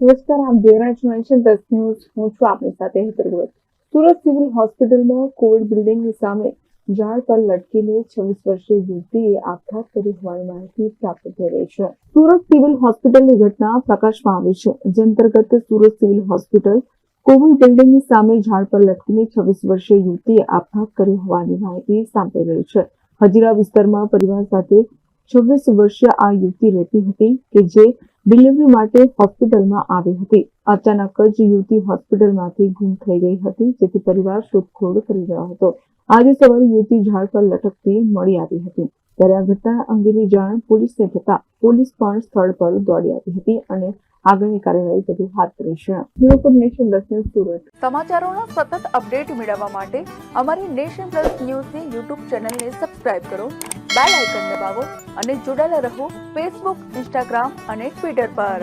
નમસ્કાર આપ દેવરાજ મેન્શન દસ ન્યૂઝ હું છું આપની સાથે હેતર સુરત સિવિલ હોસ્પિટલમાં કોવિડ બિલ્ડિંગની સામે ઝાડ પર લટકીને છવ્વીસ વર્ષીય યુવતીએ આપઘાત કરી હોવાની માહિતી પ્રાપ્ત થઈ રહી છે. સુરત સિવિલ હોસ્પિટલની ઘટના પ્રકાશમાં આવી છે. જે અંતર્ગત સુરત સિવિલ હોસ્પિટલ કોવિડ બિલ્ડિંગની સામે ઝાડ પર લટકીને છવ્વીસ વર્ષીય યુવતીએ આપઘાત કર્યો હોવાની માહિતી સાંપડી રહી છે. હજીરા વિસ્તારમાં પરિવાર સાથે છવ્વીસ વર્ષીય આ યુવતી રહેતી હતી કે જે ડિલિવરી માટે હોસ્પિટલમાં આવી હતી. અચાનક જ યુવતી હોસ્પિટલમાંથી ગુમ થઈ ગઈ હતી, જેથી પરિવાર શોધખોળ કરી રહ્યો હતો. આજે સવારે યુવતી ઝાડ પર લટકતી મળી આવી હતી. ત્યારે આ ઘટના અંગેની જાણ પોલીસને થતા પોલીસ પણ સ્થળ પર દોડી આવી હતી અને આગળની કાર્યવાહી વધુ હાથ ધરી છે bureau Nation Plus news Surat. સમાચારોના સતત અપડેટ મેળવવા માટે અમારી નેશન પ્લસ ન્યૂઝની યુટ્યુબ ચેનલને સબસ્ક્રાઇબ કરો, બેલ આઇકન દબાવો અને જોડાયેલા રહો ફેસબુક, ઇન્સ્ટાગ્રામ અને ટ્વિટર પર.